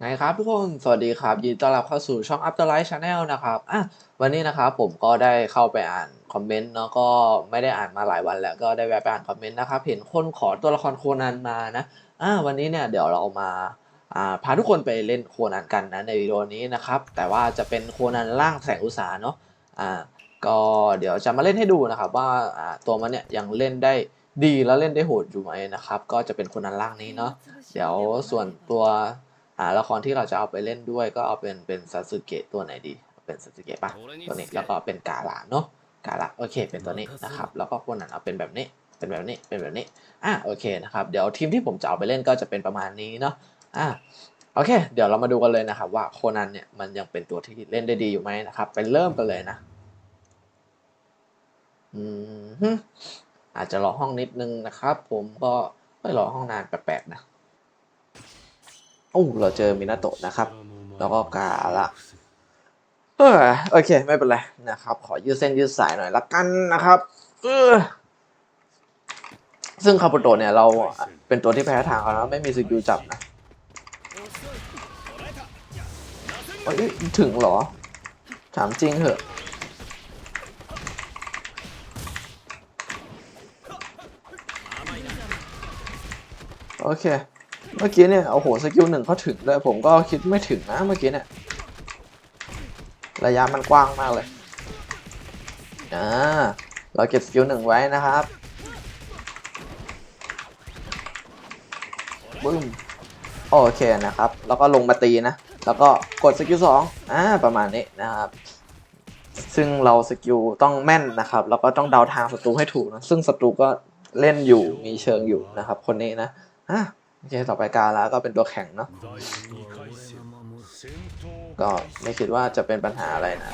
ไงครับทุกคน สวัสดีครับ ยินดีต้อนรับเข้าสู่ช่อง Afterlife Channel นะครับ อะ วันนี้นะครับผมก็ได้เข้าไปอ่านคอมเมนต์เนาะ ก็ไม่ได้อ่านมาหลายวันแล้ว ก็ได้แวะไปอ่านคอมเมนต์นะครับ เห็นคนขอตัวละครโคนันมานะ อะวันนี้เนี่ยเดี๋ยวเรามาอ่า พาทุกคนไปเล่นโคนันกันนะในวิดีโอนี้นะครับ แต่ว่าจะเป็นโคนันร่างแสงอุตสาเนาะก็เดี๋ยวจะมาเล่นให้ดูนะครับ ว่าตัวมันเนี่ยยังเล่นได้ดีแล้วเล่นได้โหดอยู่ไหมนะครับ ก็จะเป็นโคนันร่างนี้เนาะเดี๋ยวส่วนตัวละครที่เราจะเอาไปเล่นด้วยก็เอาเป็นเป็นซาสึเกะตัวไหนดีเอาเป็นซาสึเกะปะตัวนี้แล้วก็เป็นกาลาเนาะกาลาโอเค เป็นตัวนี้นะครับ แล้วก็คนนั้นเอาเป็นแบบนี้ เป็นแบบนี้ เป็นแบบนี้ อะ โอเคนะครับ เดี๋ยวทีมที่ผมจะเอาไปเล่นก็จะเป็นประมาณนี้เนาะ อะโอเค เดี๋ยวเรามาดูกันเลยนะครับว่าโคนันเนี่ยมันยังเป็นตัวที่เล่นได้ดีอยู่ไหมนะครับ ไปเริ่มกันเลยนะอืมอาจจะรอห้องนิดนึงนะครับ ผมก็ไม่รอห้องนานแปลกๆนะโอ้เราเจอมินาโตะนะครับ แล้วก็กาละเออโอเค ไม่เป็นไรนะครับ ขอยืดเส้นยืดสายหน่อยละกันนะครับ เออซึ่งคาปุโตะเนี่ยเราเป็นตัวที่แพ้ทางเขาแล้วไม่มีสกิลจับนะ เอ้ยถึงเหรอ ถามจริงเหอะ โอเค เมื่อกี้เนี่ยโอ้โหสกิลหนึ่งเขาถึงเลยผมก็คิดไม่ถึงนะเมื่อกี้เนี่ยระยะมันกว้างมากเลยอ่าเราเก็บสกิลหนึ่งไว้นะครับบึ้มโอเคนะครับ แล้วก็ลงมาตีนะ แล้วก็กดสกิลสองอ่าประมาณนี้นะครับ ซึ่งเราสกิลต้องแม่นนะครับ แล้วก็ต้องเดาทางศัตรูให้ถูกนะ ซึ่งศัตรูก็เล่นอยู่มีเชิงอยู่นะครับ คนนี้นะอะโอเคต่อไปกาแล้วก็เป็นตัวแข่งเนาะก็ไม่คิดว่าจะเป็นปัญหาอะไรนะ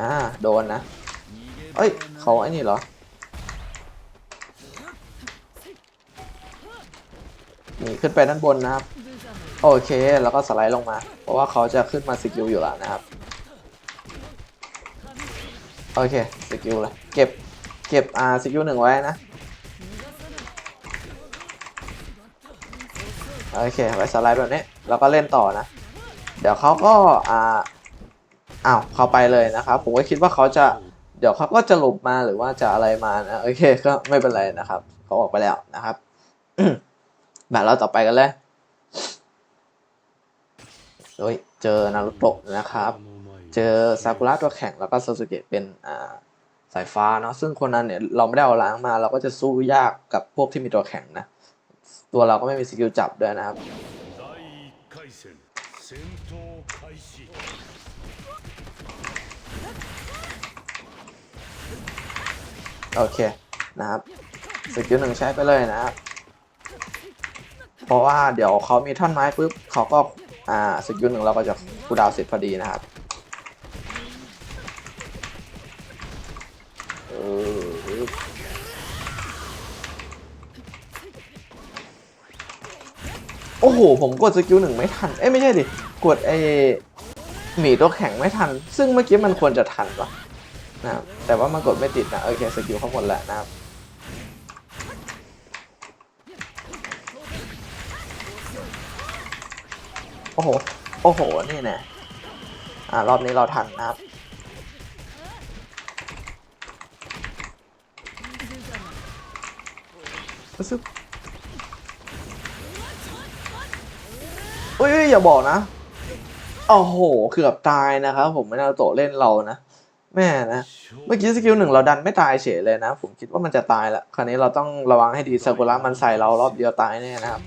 อ่าโดนนะเอ้ยเขาไอ้นี่เหรอ นี่ขึ้นไปด้านบนนะครับ โอเค แล้วก็สไลด์ลงมา เพราะว่าเขาจะขึ้นมาสกิลอยู่แล้วนะครับ โอเคสกิลเลยเก็บเก็บอ่าสกิลหนึ่งไว้นะ โอเค ไว้สไลด์แบบนี้แล้วก็เล่นต่อนะ เดี๋ยวเขาก็อ่าอ้าวเขาไปเลยนะครับ ผมก็คิดว่าเขาจะเดี๋ยวเขาก็จะหลบมาหรือว่าจะอะไรมานะ โอเคก็ไม่เป็นไรนะครับ เขาออกไปแล้วนะครับ แบบเราต่อไปกันเลยโอ้ยเจอนารุโตะนะครับ เจอซากุระตัวแข็งแล้วก็ซาสึเกะเป็นอ่าสายฟ้าเนาะซึ่งคนนั้นเนี่ยเราไม่ได้เอาล้างมาเราก็จะสู้ยากกับพวกที่มีตัวแข็งนะ ตัวเราก็ไม่มีสกิลจับด้วยนะครับโอเคนะครับสกิลหนึ่งใช้ไปเลยนะครับ เพราะว่าเดี๋ยวเขามีท่อนไม้ปุ๊บเขาก็อ่าสกิลหนึ่งเราก็จะคูดาวเสร็จพอดีนะครับโอ้โห ผมกดสกิลหนึ่งไม่ทัน เอ้ยไม่ใช่ดิ กดไอหมีตัวแข็งไม่ทัน ซึ่งเมื่อกี้มันควรจะทันปะนะครับแต่ว่ามันกดไม่ติดนะ โอเค สกิลเขาหมดแล้วนะครับ โอ้โห โอ้โห นี่แน่อ่ารอบนี้เราทันนะครับ ซึบอุ้ยอย่าบอกนะ โอ้โห เกือบตายนะครับผมไม่น่าโตเล่นเรานะ แม่นะ เมื่อกี้สกิลหนึ่งเราดันไม่ตายเฉยเลยนะ ผมคิดว่ามันจะตายละ คราวนี้เราต้องระวังให้ดีซากุระมันใส่เรารอบเดียวตายแน่นะครับ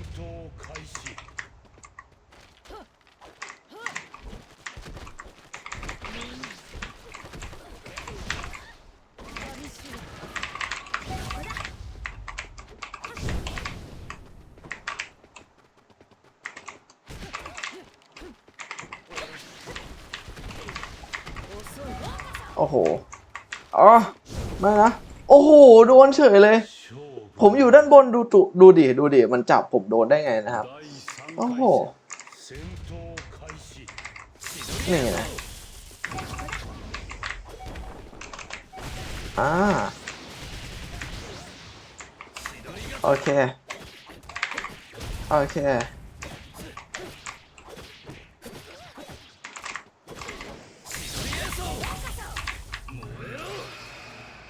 โอ้โห อ๋อมานะ โอ้โห โดนเฉยเลย ผมอยู่ด้านบนดูดูดิ ดูดิ มันจับผมโดนได้ไงนะครับ โอ้โห นี่นะอ่า โอเค โอเค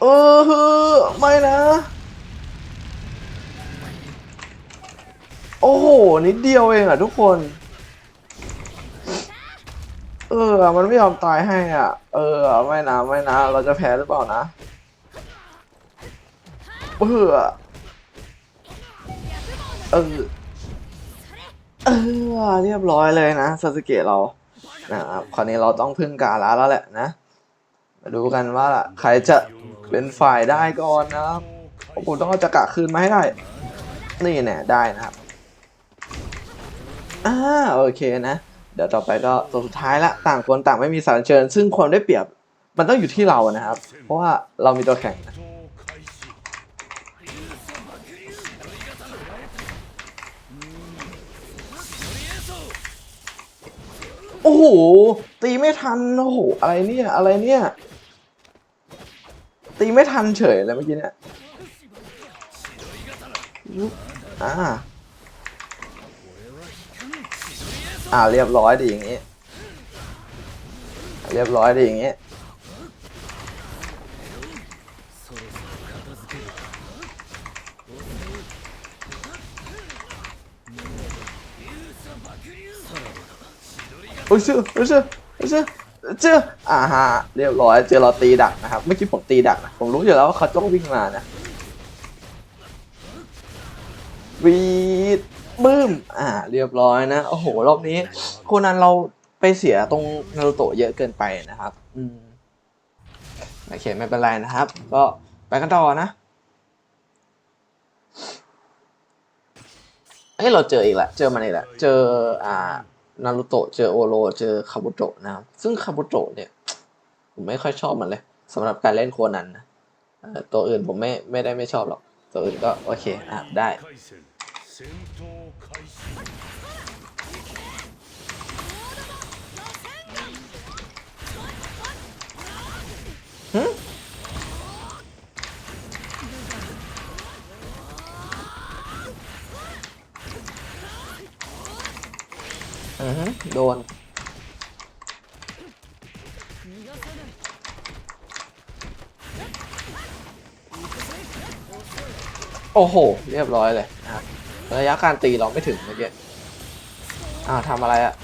เออไม่นะ โอ้โห นิดเดียวเองอะทุกคน เออ มันไม่ยอมตายให้อะ เออ ไม่นะ ไม่นะ เราจะแพ้หรือเปล่านะ เออ เออ เออ เรียบร้อยเลยนะซาสึเกะเรา นะครับ คราวนี้เราต้องพึ่งกาละแล้วแหละนะ ดูกันว่าใครจะเป็นฝ่ายได้ก่อนนะครับผมต้องเอาจักระคืนมาให้ได้ นี่แน่ได้นะครับอ่าโอเคนะ เดี๋ยวต่อไปก็ตัวสุดท้ายละต่างคนต่างไม่มีสารเชิญ ซึ่งความได้เปรียบมันต้องอยู่ที่เรานะครับ เพราะว่าเรามีตัวแข่งโอ้โห ตีไม่ทัน โอ้โห อะไรเนี่ย อะไรเนี่ย ตีไม่ทันเฉยเลยเมื่อกี้เนี่ยอ่าอ่าเรียบร้อยดีอย่างงี้ เรียบร้อยดีอย่างงี้โอ้ยเชื่อโอ้ยเชื่อโอ้ยเชื่อ เชื่ออ่าฮะเรียบร้อยเจอเราตีดักนะครับเมื่อกี้ผมตีดักนะผมรู้อยู่แล้วว่าเขาต้องวิ่งมานะวีดบึ้มอ่า เรียบร้อยนะโอ้โหรอบนี้โคนันเราไปเสียตรงนารูโตะเยอะเกินไปนะครับ อืมโอเคไม่เป็นไรนะครับ ก็ไปกันต่อนะเอ้ยเราเจออีกแล้วเจอมันอีกแล้วเจออ่า นารูโตะเจอโอโรเจอคาบุโตะนะครับ ซึ่งคาบุโตะเนี่ย ผมไม่ค่อยชอบมันเลยสำหรับการเล่นโคนันนะตัวอื่นผมไม่ไม่ได้ไม่ชอบหรอก ตัวอื่นก็โอเคอะได้ อือฮึโดน โอ้โห เรียบร้อยเลยนะครับระยะการตีเราไม่ถึงเมื่อกี้อ้าทำอะไรอะ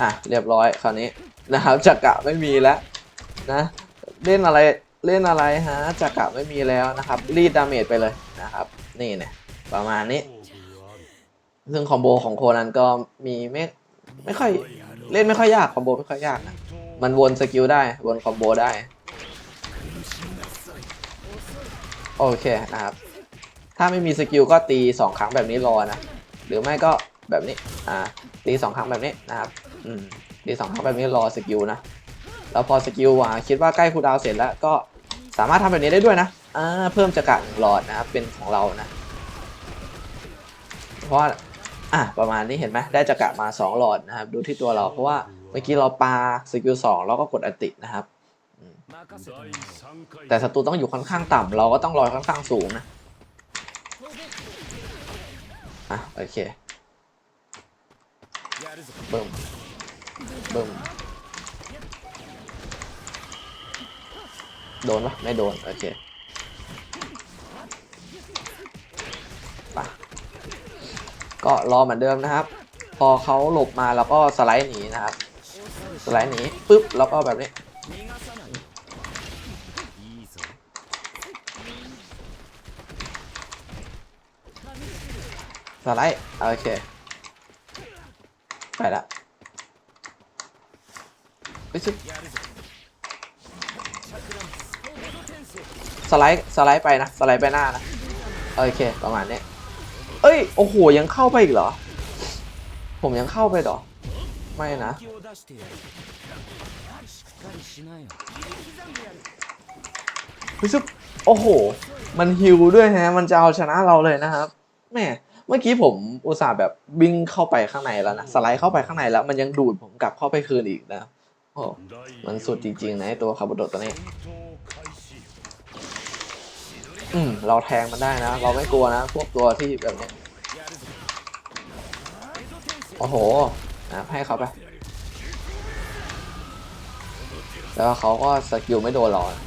อะ เรียบร้อยคราวนี้นะครับจักระไม่มีแล้วนะ เล่นอะไร เล่นอะไรฮะจักระไม่มีแล้วนะครับ รีดดาเมจไปเลยนะครับ นี่เนี่ยประมาณนี้ ซึ่งคอมโบของโคนันก็มีไม่ไม่ค่อยเล่นไม่ค่อยยากคอมโบไม่ค่อยยากนะมันวนสกิลได้วนคอมโบได้ โอเคนะครับ ถ้าไม่มีสกิลก็ตี 2 ครั้งแบบนี้รอนะ หรือไม่ก็แบบนี้อ่าตี2ครั้งแบบนี้นะครับอืมตี2ครั้งแบบนี้รอสกิลนะแล้วพอสกิลว่าคิดว่าใกล้คูดาวเสร็จแล้วก็ สามารถทำแบบนี้ได้ด้วยนะอ่าเพิ่มจักระหนึ่งหลอดนะครับเป็นของเรานะ เพราะว่าอะประมาณนี้เห็นไหมได้จักระมาสองหลอดนะครับ ดูที่ตัวเราเพราะว่าเมื่อกี้เราปาสกิลสองแล้วก็กดอตินะครับ แต่ศัตรูต้องอยู่ค่อนข้างต่ำเราก็ต้องลอยค่อนข้างสูงนะอะโอเคเบิ่มเบิ่ม โดนปะไม่โดน โอเคไปะก็รอเหมือนเดิมนะครับ พอเขาหลบมาแล้วก็สไลด์หนีนะครับ สไลด์หนีปุ๊บแล้วก็แบบนี้ สไลด์ โอเค ไปละไปซึ สไลด์สไลด์ไปนะสไลด์ไปหน้านะโอเคประมาณนี้เอ้ยโอ้โหยังเข้าไปอีกเหรอ ผมยังเข้าไปหรอ ไม่นะรู้สึกโอ้โห มันฮิวด้วยฮะ มันจะเอาชนะเราเลยนะครับแม่เมื่อกี้ผมอุตส่าห์แบบวิ่งเข้าไปข้างในแล้วนะสไลด์เข้าไปข้างในแล้ว มันยังดูดผมกลับเข้าไปคืนอีกนะโอ้มันสุดจริงๆนะตัวคาร์บุโดตัวนี้ อืมเราแทงมันได้นะ เราไม่กลัวนะ พวกตัวที่แบบเนี้ยโอ้โหนะให้เขาไป แล้วเขาก็สกิลไม่โดนหรอกอะ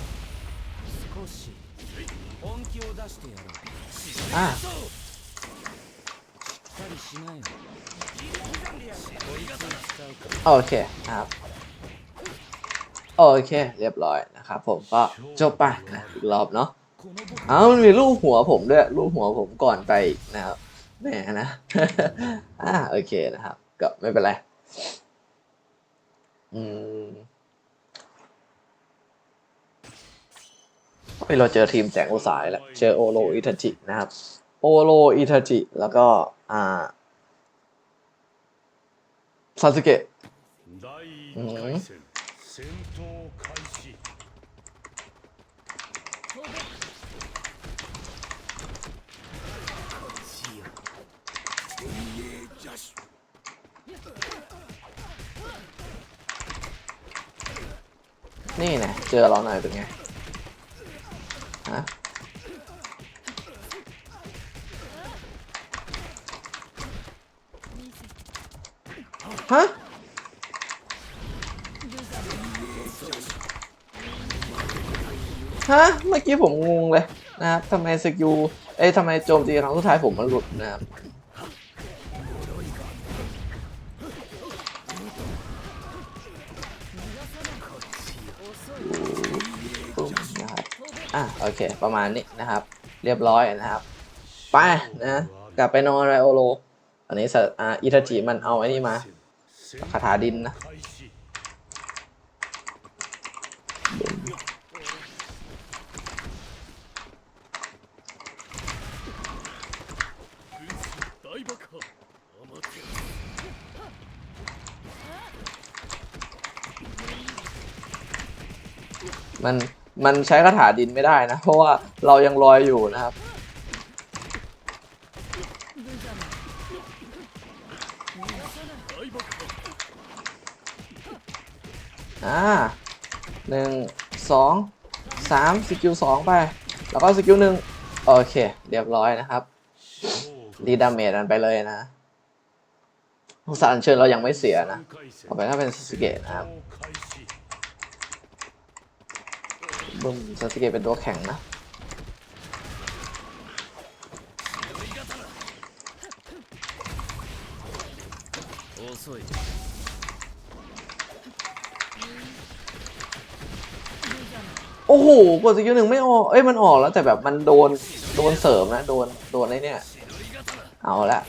โอเคครับโอเค เรียบร้อยนะครับผมก็จบไปนะอีกรอบเนาะ อ้ามันมีรูปหัวผมด้วยรูปหัวผมก่อนไปนะครับแหมนะอ่าโอเคนะครับ ก็ไม่เป็นไรอืมเฮ้ยเราเจอทีมแสงอุสายแล้วเจอโอโรอิทาจินะครับ โอโรอิทาจิแล้วก็อ่าซาสึเกะ นี่นะเจอเราหน่อยเป็นไงฮะฮะฮะเมื่อกี้ผมงงเลยนะครับทำไมสกิลเอ้ยทำไมโจมตีครั้งสุดท้ายผมมันหลุดนะครับ อะโอเค ประมาณนี้นะครับ เรียบร้อยนะครับ ไปนะกลับไปนอนไรโอโล อันนี้อ่าอิทาจิมันเอาไอ้นี่มาคาถาดินนะมัน มันใช้คาถาดินไม่ได้นะ เพราะว่าเรายังลอยอยู่นะครับ อ่าหนึ่งสองสามสกิลสองไป แล้วก็สกิลหนึ่งโอเค เรียบร้อยนะครับดีดาเมจมันไปเลยนะสารเชิญเรายังไม่เสียนะต่อไปถ้าเป็นสกิลนะครับ บูมสติเกตเป็นตัวแข็งนะโอ้โหกดสกิลหนึ่งไม่ออก เอ้ยมันออกแล้วแต่แบบมันโดนโดนเสริมนะ โดนโดนไอ้เนี่ย เอาละ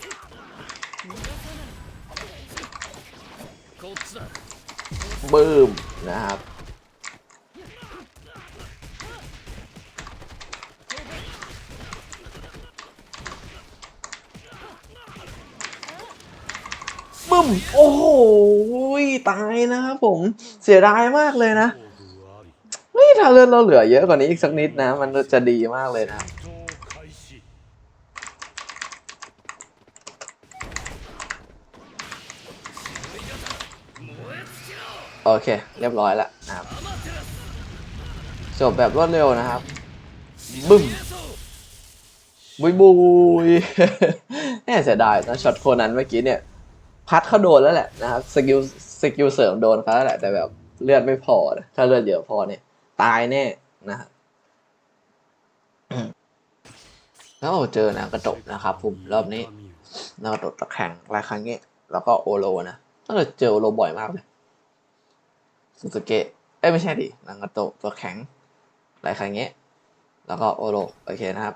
บืมนะครับ ม โอ้โหตายนะครับผมเสียดายมากเลยนะนี่ถ้าเลือดเราเหลือเยอะกว่านี้อีกสักนิดนะ มันจะดีมากเลยนะโอเค เรียบร้อยแล้วนะครับจบแบบรวดเร็วนะครับ บึ้มบุยบุยแนี่เสียดายนะช็อตโคนั้นเมื่อกี้เนี่ย พัดเขาโดนแล้วแหละนะครับสกิลสกิลเสริมโดนเขาแล้วแหละแต่แบบเลือดไม่พอ ถ้าเลือดเยอะพอเนี่ย ตายแน่นะครับแล้วเจอนางกระจกนะครับผมรอบนี้นากระโดตะแข่งหลายครั้งเงี้ยแล้วก็โอโลนะตั้งแต่เจอโอโลบ่อยมากเลยสุสเกะเอ้ยไม่ใช่ดินางกระโดดตัวแข็งหลายครั้งเงี้ยแล้วก็โอโลโอเคนะครับ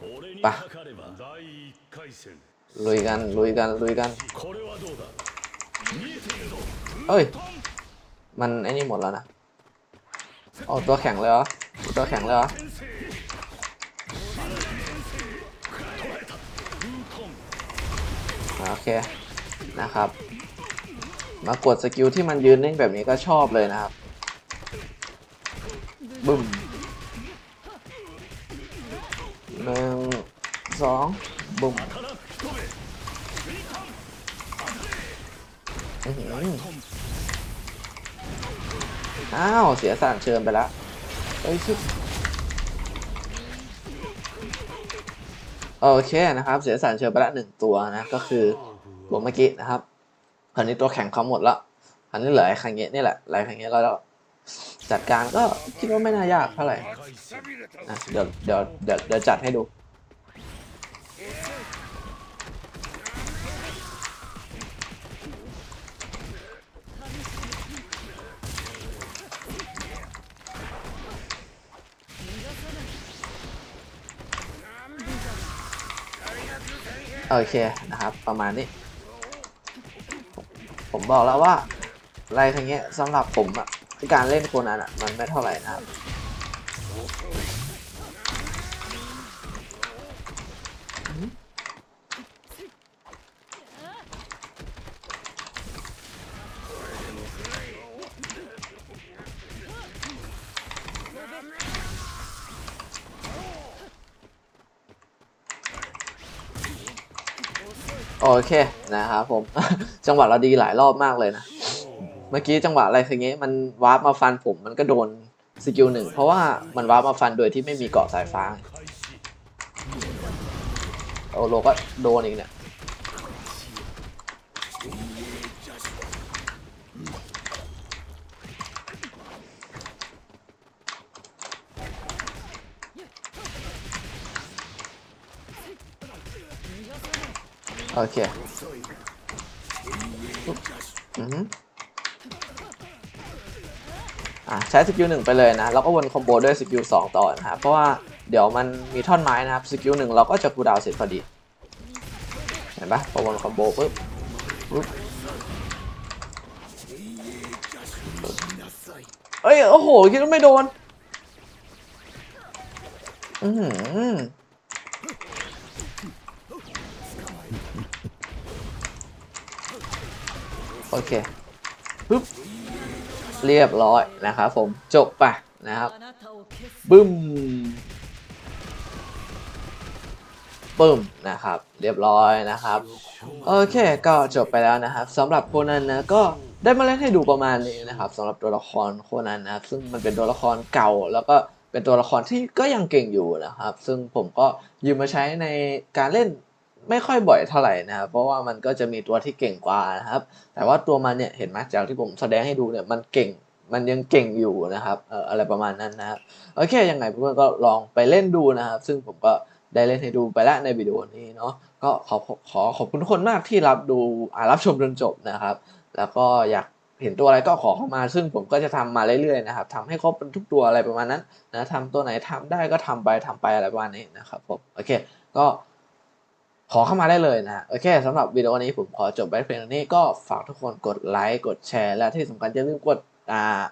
俺に ลุยกันลุยกันลุยกันเฮ้ย มันไอ้นี่หมดแล้วนะโอ้ตัวแข็งเลยเหรอตัวแข็งเลยเหรอโอเคนะครับ มากดสกิลที่มันยืนนิ่งแบบนี้ก็ชอบเลยนะครับบึ้มหนึ่งสองบึ้ม อื้อหืออ้าว เสียสั่งเชิญไปแล้วเอ้ยชิบโอเคนะครับ เสียสั่งเชิญไปละหนึ่งตัวนะ ก็คือตัวเมื่อกี้นะครับคราวนี้ตัวแข่งเขาหมดล้วคราวนี้เหลือไอ้คังเงะนี่แหละไอ้คังเงะแล้วจัดการก็คิดว่าไม่น่ายากเท่าไหร่อะเดี๋ยวเดี๋ยวเดี๋ยวจัดให้ดู โอเคนะครับ ประมาณนี้ ผมบอกแล้วว่าอะไรทั้งเงี้ยสำหรับผมอะการเล่นโคนันอะมันไม่เท่าไหร่นะครับ โอเคนะครับผม จังหวะเราดีหลายรอบมากเลยนะ เมื่อกี้จังหวะอะไรคืองี้มันวาร์ปมาฟันผมมันก็โดนสกิลหนึ่งเพราะว่ามันวาร์ปมาฟันโดยที่ไม่มีเกาะสายฟ้าโอโลก็โดนอีกเนี่ย โอเคอือฮึอะใช้สกิลหนึ่งไปเลยนะแล้วก็วนคอมโบด้วยสกิลสองต่อนะครับเพราะว่าเดี๋ยวมันมีท่อนไม้นะครับสกิลหนึ่งเราก็จะคูดาวเสร็จพอดี เห็นปะพอวนคอมโบปุ๊บปุ๊บเอ้ยโอ้โหคิดว่าไม่โดน อือหือ โอ โอเคปึ๊บเรียบร้อยนะครับผมจบไปนะครับบึ้มปึ้มนะครับเรียบร้อยนะครับโอเคก็จบไปแล้วนะครับสำหรับคนนั้นนะก็ได้มาเล่นให้ดูประมาณนี้นะครับสำหรับตัวละครคนนั้นนะครับซึ่งมันเป็นตัวละครเก่าแล้วก็เป็นตัวละครที่ก็ยังเก่งอยู่นะครับ ซึ่งผมก็ยืมมาใช้ในการเล่น ไม่ค่อยบ่อยเท่าไหร่นะครับเพราะว่ามันก็จะมีตัวที่เก่งกว่านะครับ แต่ว่าตัวมันเนี่ยเห็นไหมจากที่ผมแสดงให้ดูเนี่ยมันเก่งมันยังเก่งอยู่นะครับเอ่ออะไรประมาณนั้นนะครับโอเคยังไงเพื่อนๆก็ลองไปเล่นดูนะครับ ซึ่งผมก็ได้เล่นให้ดูไปแล้วในวิดีโอนี้เนาะก็ขอขอขอบคุณทุกคนมากที่รับดูรับชมจนจบนะครับ แล้วก็อยากเห็นตัวอะไรก็ขอเข้ามา ซึ่งผมก็จะทำมาเรื่อยๆนะครับทำให้ครบเป็นทุกตัวอะไรประมาณนั้นนะทำตัวไหนทำได้ก็ทำไปทำไปอะไรประมาณนี้นะครับผมโอเค ก็ ขอเข้ามาได้เลยนะโอเคสำหรับวิดีโอนี้ผมขอจบไว้เพียงเท่านี้ก็ฝากทุกคนกดไลค์กดแชร์ และที่สำคัญอย่าลืมกดอ่า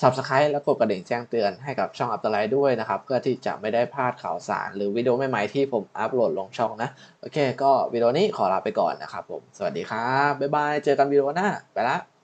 subscribe และกดกระดิ่งแจ้งเตือนให้กับช่องอัปเตร์ไลด้วยนะครับ เพื่อที่จะไม่ได้พลาดข่าวสาร หรือวิดีโอใหม่ๆที่ผมอัปโหลดลงช่องนะ โอเค ก็วิดีโอนี้ขอลาไปก่อนนะครับผม สวัสดีครับ บ๊ายบาย เจอกันวิดีโอหน้า ไปละ